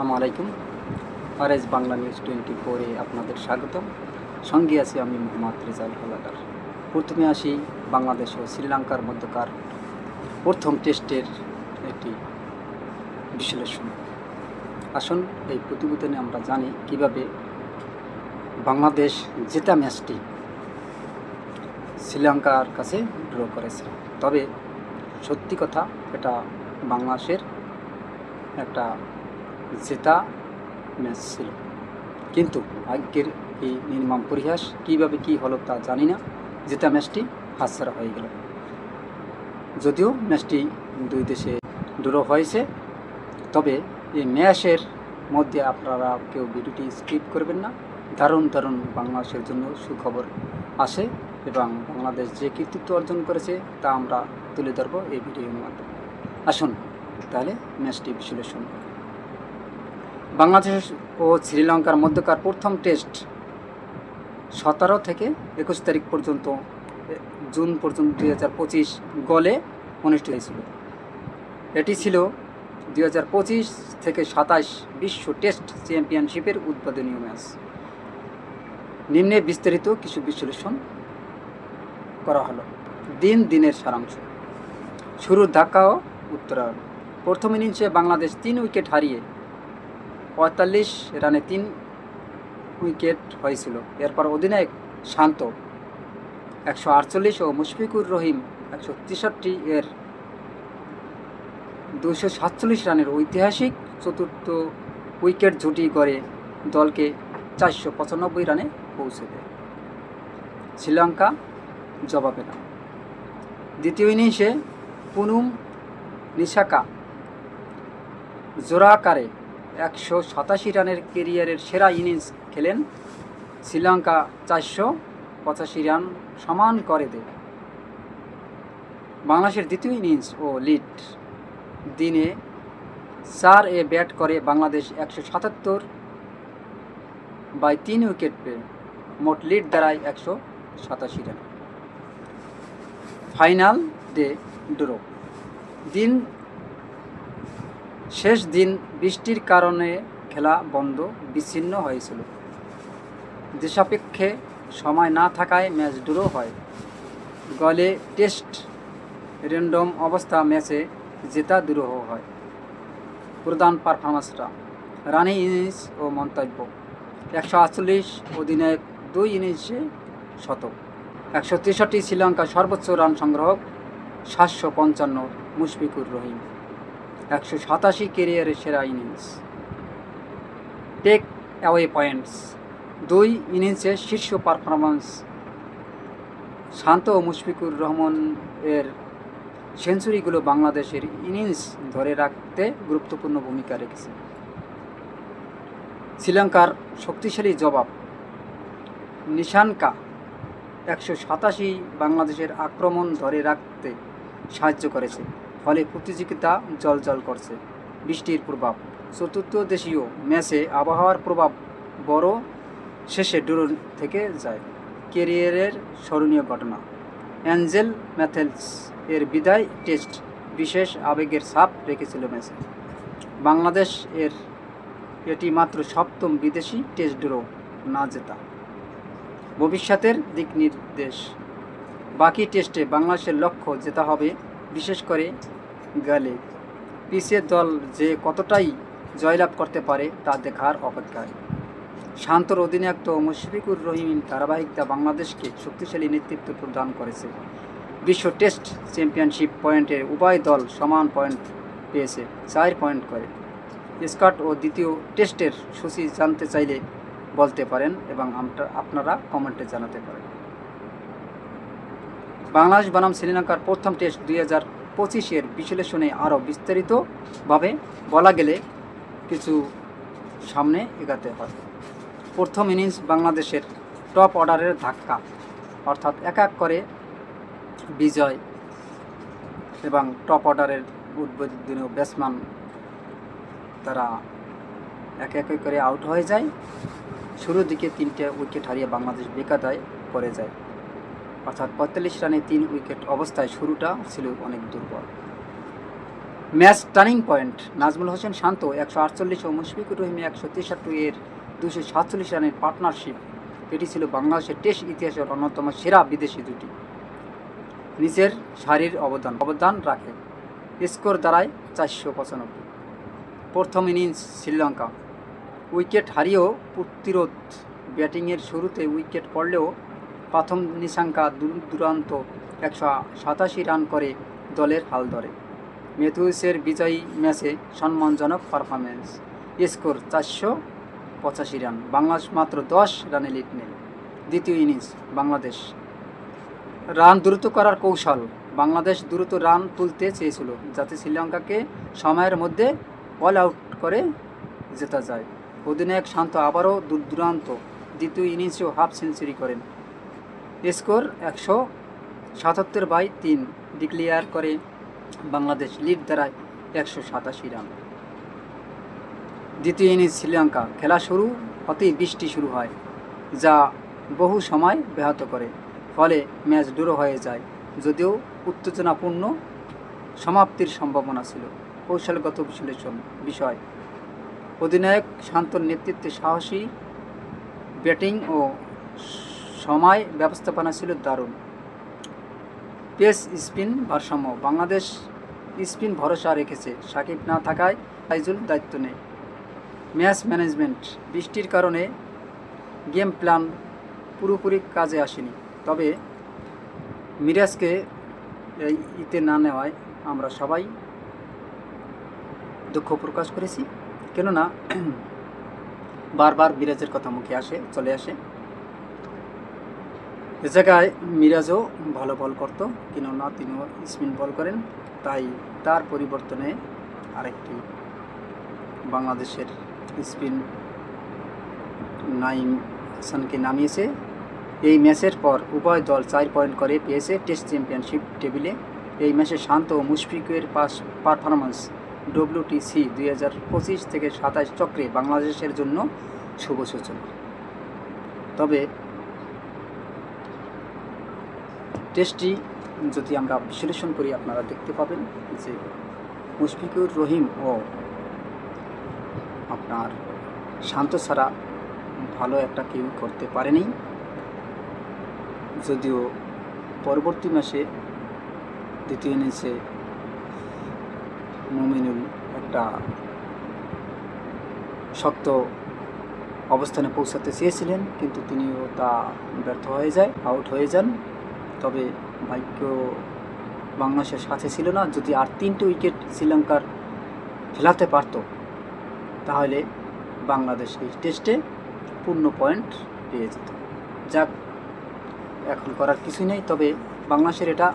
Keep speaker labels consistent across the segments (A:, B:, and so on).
A: আসসালামু আলাইকুম। R S Bangla news twenty ফোরে আপনাদের স্বাগতম। সঙ্গে আছি আমি মোহাম্মদ রেজাউল হলাদার। প্রথমে আসি বাংলাদেশ ও শ্রীলঙ্কার মধ্যকার প্রথম টেস্টের একটি বিশ্লেষণ। আসুন, এই প্রতিবেদনে আমরা জানি কীভাবে বাংলাদেশ জেতা ম্যাচটি শ্রীলঙ্কার কাছে ড্র করেছে। তবে সত্যি কথা, এটা বাংলাদেশের একটা জেতা ম্যাচ ছিল। কিন্তু ভাগ্যের এই নির্মম পরিহাস কীভাবে কী হলো তা জানি না। জেতা ম্যাচটি হাতছাড়া হয়ে গেল। যদিও ম্যাচটি দুই দেশে ড্র হয়েছে, তবে এই ম্যাচের মধ্যে আপনারা কেউ ভিডিওটি স্কিপ করবেন না। দারুণ দারুণ বাংলাদেশের জন্য সুখবর আসে এবং বাংলাদেশ যে কৃতিত্ব অর্জন করেছে তা আমরা তুলে ধরবো এই ভিডিওর মাধ্যমে। আসুন তাহলে ম্যাচটি বিশ্লেষণ করি। বাংলাদেশ ও শ্রীলঙ্কার মধ্যকার প্রথম টেস্ট সতেরো থেকে একুশ তারিখ পর্যন্ত জুন পর্যন্ত দুই হাজার পঁচিশ গলে অনুষ্ঠিত হয়েছিল। এটি ছিল দুই হাজার পঁচিশ থেকে সাতাশ বিশ্ব টেস্ট চ্যাম্পিয়নশিপের উদ্বোধনীয় ম্যাচ। নিম্নে বিস্তারিত কিছু বিশ্লেষণ করা হলো। দিন দিনের সারাংশ। শুরুর ধাক্কা ও উত্তরায়ণ। প্রথম ইনিংসে বাংলাদেশ তিন উইকেট হারিয়ে পঁয়তাল্লিশ রানে তিন উইকেট হয়েছিল। এরপর অধিনায়ক শান্ত একশো আটচল্লিশ ও মুশফিকুর রহিম একশো তেষট্টি এর দুশো সাতচল্লিশ রানের ঐতিহাসিক চতুর্থ উইকেট জুটি করে দলকে চারশো পঁচানব্বই রানে পৌঁছে দেয়। শ্রীলঙ্কা জবাবে না দ্বিতীয় ইনিংসে পুনুম নিশাকা জোরাকারে একশো সাতাশি রানের কেরিয়ারের সেরা ইনিংস খেলেন শ্রীলঙ্কা চারশো পঁচাশি রান সমান করে দেয় বাংলাদেশের দ্বিতীয় ইনিংস ও লিড দিনে চার এ ব্যাট করে বাংলাদেশ একশো সাতাত্তর বাই তিন উইকেট পেয়ে মোট লিড দাঁড়ায় একশো সাতাশি রান। Final day draw. দিন শেষ দিন বৃষ্টির কারণে খেলা বন্ধ, বিচ্ছিন্ন হয়েছিল। দেশাপেক্ষে সময় না থাকায় ম্যাচ ড্র হয়। গলে টেস্ট র্যান্ডম অবস্থা ম্যাচে জেতা দুরূহ হয়। প্রধান পারফরমেন্সরা রানি ইনিংস ও মন্তব্য, একশো আটচল্লিশ অধিনায়ক দুই ইনিংসে শতক, একশো তেষট্টি শ্রীলঙ্কা সর্বোচ্চ রান সংগ্রহক সাতশো পঞ্চান্ন মুশফিকুর রহিম। একশো সাতাশি কেরিয়ারের সেরা ইনিংস। টেক অ্যাওয়ে পয়েন্টস দুই ইনিংসে শীর্ষ পারফরমেন্স শান্ত মুশফিকুর রহমান এর সেঞ্চুরিগুলো বাংলাদেশের ইনিংস ধরে রাখতে গুরুত্বপূর্ণ ভূমিকা রেখেছে। শ্রীলঙ্কার শক্তিশালী জবাব। নিশানকা একশো সাতাশি বাংলাদেশের আক্রমণ ধরে রাখতে সাহায্য করেছে। ফলে প্রতিযোগিতা জলজল করছে। বৃষ্টির প্রভাব। চতুর্থ দেশীয় ম্যাচে আবহাওয়ার প্রভাব বড় শেষে ড্র থেকে যায়। কেরিয়ারের স্মরণীয় ঘটনা। অ্যাঞ্জেল ম্যাথেলস এর বিদায় টেস্ট বিশেষ আবেগের ছাপ রেখেছিল ম্যাচে। বাংলাদেশ এর এটি মাত্র সপ্তম বিদেশি টেস্ট ড্র না জেতা। ভবিষ্যতের দিক নির্দেশ। বাকি টেস্টে বাংলাদেশের লক্ষ্য জেতা হবে বিশেষ করে গেলে। পিসের দল যে কতটাই জয়লাভ করতে পারে, তা দেখার অপেক্ষায়। শান্তর অধিনায়ক তো মুশফিকুর রহিম ধারাবাহিকতা বাংলাদেশকে শক্তিশালী নেতৃত্ব প্রদান করেছে। বিশ্ব টেস্ট চ্যাম্পিয়নশিপ পয়েন্টে উভয় দল সমান পয়েন্ট পেয়েছে, চার পয়েন্ট করে। স্কট ও দ্বিতীয় টেস্টের সূচি জানতে চাইলে বলতে পারেন এবং আপনারা কমেন্টে জানাতে পারেন। বাংলাদেশ বনাম শ্রীলঙ্কার প্রথম টেস্ট দুই হাজার পঁচিশের বিশ্লেষণে আরও বিস্তারিতভাবে বলা গেলে কিছু সামনে এগাতে হয়। প্রথম ইনিংস বাংলাদেশের টপ অর্ডারের ধাক্কা, অর্থাৎ এক এক করে বিজয় এবং টপ অর্ডারের উদ্বোধনীয় ব্যাটসম্যান তারা এক এক করে আউট হয়ে যায়। শুরুর দিকে তিনটে উইকেট হারিয়ে বাংলাদেশ বেকাদায় পড়ে যায়। অর্থাৎ পঁয়তাল্লিশ রানে তিন উইকেট অবস্থায় শুরুটা ছিল অনেক দুর্বল। Match turning point, Najmul Hossain Shanto একশো আটচল্লিশ ও মুশফিকুর রহিম একশো তেষট্টি এর দুশো সাতচল্লিশ রানের পার্টনারশিপ। এটি ছিল বাংলাদেশের টেস্ট ইতিহাসের অন্যতম সেরা বিদেশি জুটি নিচের সারির অবদান অবদান রাখে। স্কোর দাঁড়ায় চারশো পঁচানব্বই। প্রথম ইনিংস শ্রীলঙ্কা। উইকেট হারিয়েও প্রতিরোধ ব্যাটিংয়ের শুরুতে উইকেট পড়লেও প্রথম নিশাঙ্কা দূর- দুরান্ত একশো সাতাশি রান করে দলের হাল ধরে। মেথুসের বিজয়ী ম্যাচে সম্মানজনক পারফরমেন্স স্কোর চারশো পঁচাশি রান। বাংলাদেশ মাত্র দশ রানে লিড নেয়। দ্বিতীয় ইনিংস, বাংলাদেশ। রান দ্রুত করার কৌশল। বাংলাদেশ দ্রুত রান তুলতে চেয়েছিল, যাতে শ্রীলঙ্কাকে সময়ের মধ্যে অল আউট করে জেতা যায়। অধিনায়ক শান্ত আবারও দূর দ্বিতীয় ইনিংসেও হাফ সেঞ্চুরি করেন। স্কোর একশো সাতাত্তর বাই তিন ডিক্লেয়ার করে বাংলাদেশ লিড দ্বারায় একশো সাতাশি রান। দ্বিতীয় ইনিংস শ্রীলঙ্কা খেলা শুরু হতেই বৃষ্টি শুরু হয়, যা বহু সময় ব্যাহত করে, ফলে ম্যাচ ড্র হয়ে যায়, যদিও উত্তেজনাপূর্ণ সমাপ্তির সম্ভাবনা ছিল। কৌশলগত বিশ্লেষণ বিষয়। অধিনায়ক শান্তর নেতৃত্বে সাহসী ব্যাটিং ও সময় ব্যবস্থাপনা ছিল দারুণ। পেস স্পিন ভারসাম্য। বাংলাদেশ স্পিন ভরসা রেখেছে। সাকিব না থাকায় ফাইজুল দায়িত্ব নেই। Match management. বৃষ্টির কারণে গেম প্ল্যান পুরোপুরি কাজে আসেনি। তবে মিরাজকে এই ইতে না নেওয়ায় আমরা সবাই দুঃখ প্রকাশ করেছি। কেননা বারবার মিরাজের কথা মুখে আসে, চলে আসে। এ জায়গায় মিরাজও ভালো বল করতো, কেননা তিনিও স্পিন বল করেন, তাই তার পরিবর্তনে আরেকটি বাংলাদেশের স্পিন নাইম হাসানকে নামিয়েছে। এই ম্যাচের পর উভয় দল চার পয়েন্ট করে পেয়েছে টেস্ট চ্যাম্পিয়নশিপ টেবিলে। এই ম্যাচে শান্ত ও মুশফিকের পাস পারফরমেন্স ডব্লিউটিসি দুই হাজার পঁচিশ থেকে সাতাশ চক্রে বাংলাদেশের জন্য শুভ সূচনা। তবে টেস্টটি যদি আমরা বিশ্লেষণ করি, আপনারা দেখতে পাবেন যে মুশফিকুর রহিম ও আপনার শান্ত ছাড়া ভালো একটা কেউ করতে পারেনি। যদিও পরবর্তী মাসে দ্বিতীয় ইনিংসে মুমিনুল একটা শক্ত অবস্থানে পৌঁছাতে চেয়েছিলেন, কিন্তু তিনিও তা ব্যর্থ হয়ে যায়, আউট হয়ে যান। তবে ভাগ্য বাংলাদেশের সাথে ছিল না। যদি আর তিনটে উইকেট শ্রীলঙ্কার ফেলাতে পারত, তাহলে বাংলাদেশ এই টেস্টে পূর্ণ পয়েন্ট পেয়ে যেত। যাক, এখন করার কিছুই নেই, তবে বাংলাদেশের এটা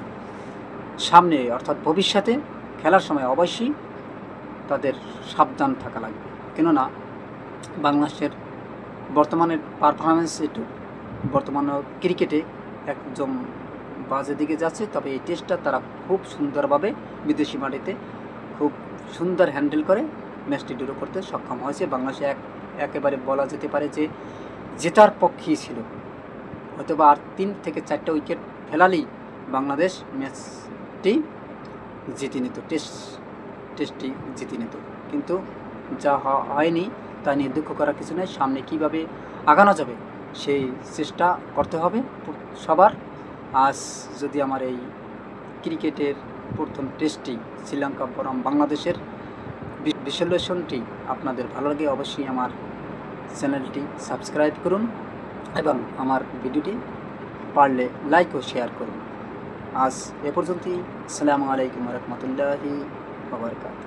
A: সামনে, অর্থাৎ ভবিষ্যতে খেলার সময় অবশ্যই তাদের সাবধান থাকা লাগবে। কেননা বাংলাদেশের বর্তমানের পারফরমেন্স একটু, বর্তমান ক্রিকেটে একদম বাজে দিকে যাচ্ছে, তবে এই টেস্টটা তারা খুব সুন্দরভাবে বিদেশি মাটিতে খুব সুন্দর হ্যান্ডেল করে ম্যাচটি ড্র করতে সক্ষম হয়েছে। বাংলাদেশে এক, একেবারে বলা যেতে পারে যে জেতার পক্ষেই ছিল। হয়তো বা আর তিন থেকে চারটা উইকেট ফেলালেই বাংলাদেশ ম্যাচটি জিতে নিত টেস্ট টেস্টটি জিতে নিত। কিন্তু যা হয়নি, তা নিয়ে দুঃখ করার কিছু নেই। সামনে কীভাবে আগানো যাবে, সেই চেষ্টা করতে হবে সবার। আজ যদি আমার এই ক্রিকেটের প্রথম টেস্টটি শ্রীলঙ্কা বনাম বাংলাদেশের বিশ্লেষণটি আপনাদের ভালো লাগে অবশ্যই আমার চ্যানেলটি সাবস্ক্রাইব করুন এবং আমার ভিডিওটি পারলে লাইক ও শেয়ার করুন। আজ এ পর্যন্তই। আসসালামু আলাইকুম রহমতুল্লাহি বাবরকাত